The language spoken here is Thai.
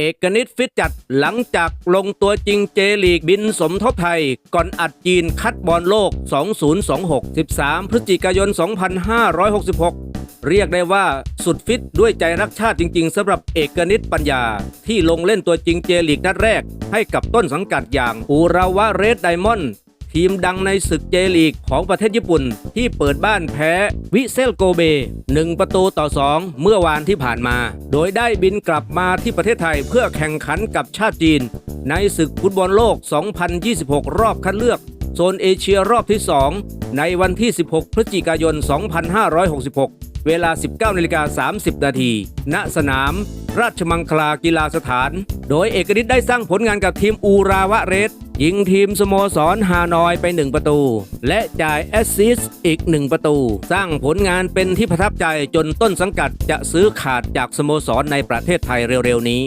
เอกนิตฟิตจัดหลังจากลงตัวจริงเจลีกบินสมทบไทย ก่อนอัดจีนคัดบอลโลก 2026 13 พฤศจิกายน 2566 เรียกได้ว่าสุดฟิตด้วยใจรักชาติจริง ๆสำหรับเอกนิตปัญญา ที่ลงเล่นตัวจริงเจลีกนัดแรก ให้กับต้นสังกัดอย่างอูราวะเรดไดมอนด์ ทีมดังในศึกเจลีกของประเทศญี่ปุ่น ที่เปิดบ้านแพ้วิเซลโกเบ 1 ประตูต่อ 2 เมื่อวานที่ผ่านมา โดยได้บินกลับมาที่ประเทศไทยเพื่อแข่งขันกับชาติจีน ในศึกฟุตบอลโลก 2026 รอบคัดเลือกโซนเอเชียรอบที่ 2 ในวันที่ 16 พฤศจิกายน 2566 เวลา 19นาฬิกา30 นาที ณ สนาม ราชมังคลากีฬาสถาน โดยเอกนิตได้สร้างผลงานกับทีมอูราวะเรส ยิงทีมสโมสรฮานอยไป 1 ประตู และจ่ายแอสซิสต์อีก 1 ประตู สร้างผลงานเป็นที่ประทับใจจนต้นสังกัดจะซื้อขาดจากสโมสรในประเทศไทยเร็วๆนี้